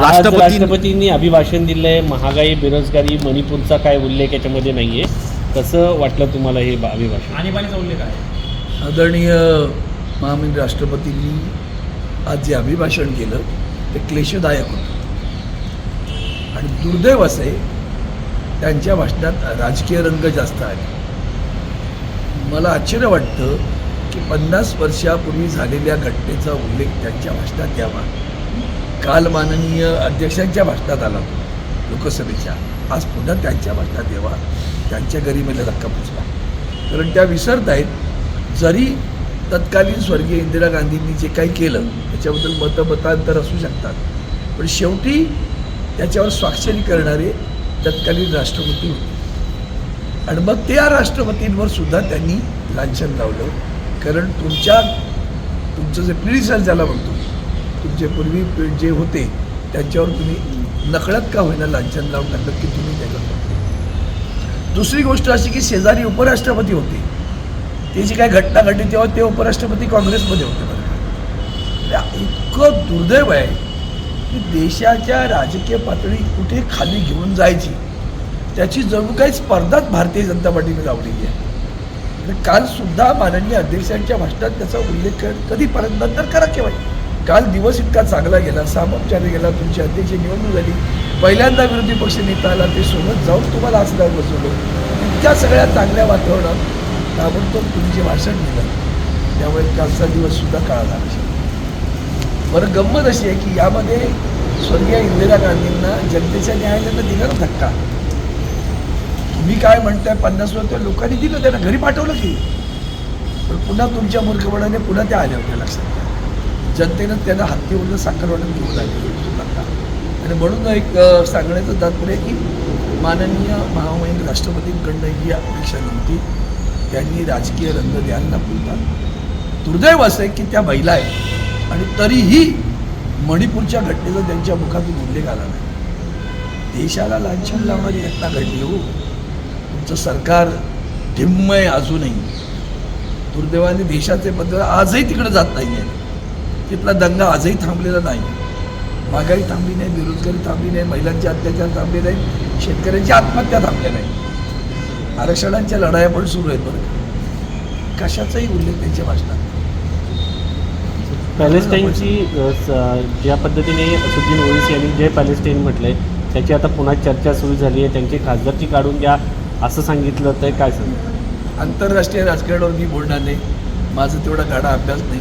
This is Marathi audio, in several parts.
राष्ट्रपतींनी अभिभाषण दिलंय महागाई बेरोजगारी मणिपूरचा काय उल्लेख याच्यामध्ये नाहीये. कसं वाटलं तुम्हाला हे अभिभाषण? आणीबाणीचा उल्लेख आहे. आदरणीय महामहिम राष्ट्रपतींनी आज जे अभिभाषण केलं ते क्लेशदायक होतं. आणि दुर्दैव असे त्यांच्या भाषणात राजकीय रंग जास्त आले मला आश्चर्य वाटतं की पन्नास वर्षापूर्वी झालेल्या घटनेचा उल्लेख त्यांच्या भाषणात यावा. काल माननीय अध्यक्षांच्या भाषणात आला तो लोकसभेच्या. आज पुन्हा त्यांच्या भाषणात येवा त्यांच्या गरिमेला धक्का पोचला कारण त्या विसरत आहेत. जरी तत्कालीन स्वर्गीय इंदिरा गांधींनी जे काही केलं त्याच्याबद्दल मतमतांतर असू शकतात. पण शेवटी त्याच्यावर स्वाक्षरी करणारे तत्कालीन राष्ट्रपती होते. आणि मग त्या राष्ट्रपतींवर सुद्धा त्यांनी लांछन लावलं. कारण तुमच्या तुमचं जे प्रिडिसर ज्याला म्हणतो तुमचे पूर्वी जे होते त्यांच्यावर तुम्ही नकळत का होईना लांछन लावून टाकलं की तुम्ही त्याला दुसरी गोष्ट अशी की शेजारी उपराष्ट्रपती होते. ते जी काही घटना घडली तेव्हा ते उपराष्ट्रपती काँग्रेसमध्ये होते बरं इतकं दुर्दैव आहे की देशाच्या राजकीय पातळी कुठे खाली घेऊन जायची त्याची जणू काही स्पर्धाच भारतीय जनता पार्टीने लावलेली आहे. काल सुद्धा माननीय अध्यक्षांच्या भाषणात त्याचा उल्लेख कधीपर्यंत नंतर करा केव्हा काल दिवस इतका चांगला गेला. सामोपचारी गेला तुमची अध्यक्ष निवडणूक झाली. पहिल्यांदा विरोधी पक्ष नेता आला ते सोबत जाऊन तुम्हाला आसनावर बसवलं. इतक्या सगळ्या चांगल्या वातावरणात ताबडतोब तुमचे भाषण दिलं त्यामुळे कालचा दिवससुद्धा काळाला काळा झाला बरं गंमत अशी आहे की यामध्ये स्वर्गीय इंदिरा गांधींना जनतेच्या न्यायालयानं दिला ना धक्का. तुम्ही काय म्हणताय पन्नास वर्ष त्या लोकांनी दिलं त्यांना घरी पाठवलं की. पण पुन्हा तुमच्या मूर्खपणाने पुन्हा त्या आल्या होत्या लक्षात. घ्या जनतेनं त्यांना हत्तीवरून साखरवाटप घेऊन आले आणि म्हणून एक सांगण्याचं तात्पर्य की माननीय महामहिम राष्ट्रपतींकडनं ही अपेक्षा नव्हती त्यांनी राजकीय रंग द्यायला पुरता दुर्दैव असं आहे की त्या महिला आहेत आणि तरीही मणिपूरच्या घटनेचा त्यांच्या मुखातून उल्लेख आला नाही. देशाला लांछन लावणारी घटना घडली हो. तुमचं सरकार ढिम्म आहे अजूनही. दुर्दैवाने देशाचे पत्र आजही तिकडे जात नाही आहे तिथला दंगा आजही थांबलेला नाही. महागाई थांबली नाही बेरोजगारी थांबली नाही महिलांचे अत्याचार थांबले नाही शेतकऱ्यांची आत्महत्या थांबल्या नाही आरक्षणांच्या लढाया पण सुरू आहेत बरं. कशाचाही उल्लेख त्यांच्या भाषणात. पॅलेस्टाईनची ज्या पद्धतीने असुद्दीन ओवेसी यांनी जय पॅलेस्टाईन म्हटलंय त्याची आता पुन्हा चर्चा सुरू झाली आहे. त्यांची खासदारची काढून द्या असं सांगितलं तर काय सांग? आंतरराष्ट्रीय राजकारणावर मी बोलणार नाही. माझं तेवढा गाडा अभ्यास नाही.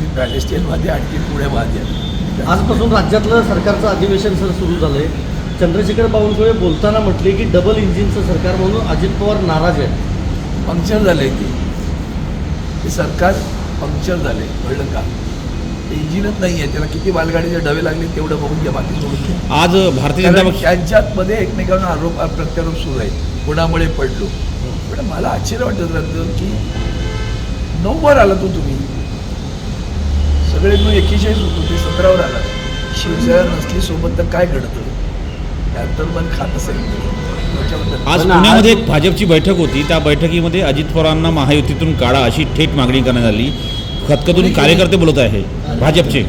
तुम्ही पॅलेस्टाईनमध्ये आणखी पुढे वाद आजपासून राज्यातलं सरकारचं अधिवेशन सर सुरू झालंय. चंद्रशेखर बावनकुळे बोलताना म्हटले की डबल इंजिनचं सरकार म्हणून अजित पवार नाराज आहे पंक्चर झालंय ते. ते सरकार पंक्चर झालंय कळलं का? इंजिनच नाही आहे त्याला किती मालगाडीचे डबे लागले तेवढं बघून घ्या बाकी सोडून घ्या आज भारतीय जनता पक्षमध्ये एकमेकांना आरोप प्रत्यारोप सुरू आहे कोणामुळे पडलो. पण मला आश्चर्य वाटत राहतं की नऊवर आला तो तुम्ही. सगळे मग एकेचाळीस होतो ते सतरावर आला. शिवसेना नसली सोबत तर काय घडतं? त्यानंतर मन खात असेल. आज पण पुण्यामध्ये आज- एक भाजपची बैठक होती. त्या बैठकीमध्ये अजित पवारांना महायुतीतून काढा अशी थेट मागणी करण्यात आली. खतखतून कार्यकर्ते बोलत आहे. भाजपचे.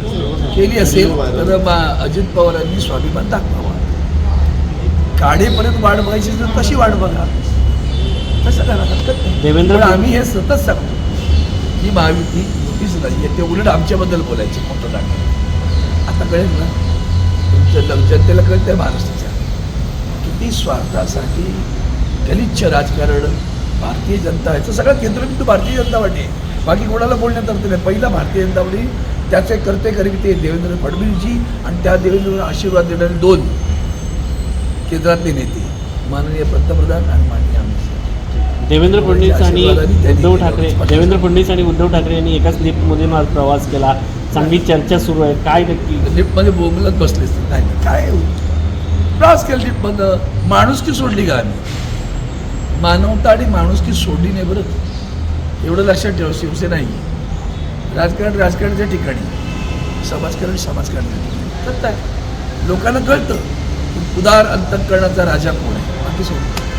केली असेल तर मा- अजित पवारांनी स्वाभिमान दाखवावा. काढेपर्यंत वाट बघायची तर तशी वाट बघा. तसं करा हरकत नाही. आम्ही हे सतत सांगतो. ही महायुती युतीच नाही. आहे ते उलट आमच्याबद्दल बोलायचे मोठं दाखव आता कळेल ना तुमचं जनतेला कळत कळतंय महाराष्ट्राच्या. किती स्वार्थासाठी गलिच्छ राजकारण भारतीय जनता याचं सगळं केंद्रबिंदू भारतीय जनता पार्टी आहे. बाकी कोणाला बोलण्यात अर्थ नाही. पहिला भारतीय जनता पार्टी त्याचे करते ते देवेंद्र फडणवीसजी आणि त्या देवेंद्र आशीर्वाद देणारे दोन केंद्रातले नेते. माननीय पंतप्रधान आणि देवेंद्र फडणवीस आणि उद्धव. ठाकरे देवेंद्र फडणवीस आणि उद्धव ठाकरे यांनी एकाच लिफ्टमधून आज प्रवास केला. चांगली चर्चा सुरू आहे. काय नक्की? लिफ्टमध्ये बोंबलत बसले नाही काय? प्रवास केला लिफ्टमधनं. माणुसकी सोडली का आम्ही? मानवता आणि माणुसकी सोडली नाही बरं. एवढं लक्षात ठेवा शिवसेना ही. राजकारण राजकारणाच्या ठिकाणी. समाजकारण समाजकारणाच्या ठिकाणी. आहे. लोकांना कळतं. उदार अंतकरणाचा राजा कोण आहे? बाकी सोडून